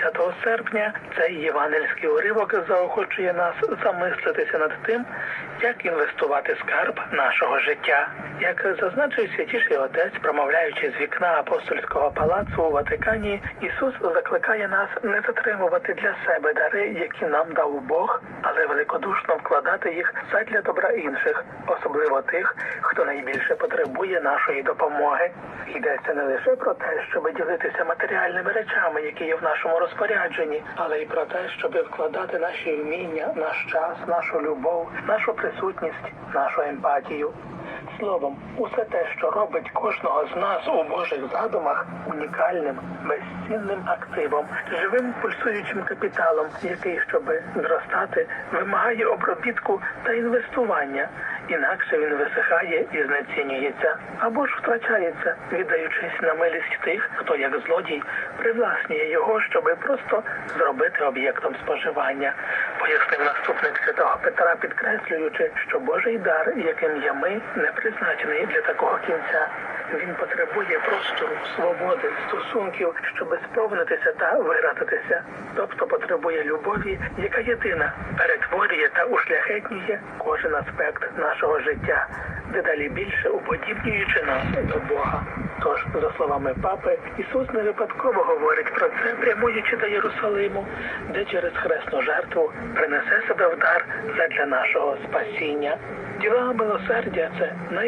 20 серпня цей євангельський уривок заохочує нас замислитися над тим, як інвестувати скарб нашого життя. Як зазначив святіший отець, промовляючи з вікна апостольського палацу у Ватикані, Ісус закликає нас не затримувати для себе дари, які нам дав Бог, але великодушно вкладати їх задля добра інших, особливо тих, хто найбільше потребує нашої допомоги. Йдеться не лише про те, щоб ділитися матеріальними речами, які є в нашому розпорядженні, але й про те, щоб вкладати наші вміння, наш час, нашу любов, нашу присутність, нашу емпатію. Словом, усе те, що робить кожного з нас у Божих задумах, унікальним, безцінним активом, живим пульсуючим капіталом, який, щоб зростати, вимагає обробітку та інвестування. Інакше він висихає і знецінюється або ж втрачається, віддаючись на милість тих, хто як злодій привласнює його, щоби просто зробити об'єктом споживання. Пояснив наступник святого Петра, підкреслюючи, що Божий дар, яким є ми, не призначений для такого кінця. Він потребує простору, свободи, стосунків, щоби сповнитися та виратитися. Тобто потребує любові, яка єдина перетворює та ушляхетнює кожен аспект нашого життя, дедалі більше уподібнюючи нас до Бога. Словами папи, Ісус не випадково говорить про це, прямуючи до Єрусалиму, де через хресну жертву принесе себе в дар задля нашого спасіння. Діла милосердя це най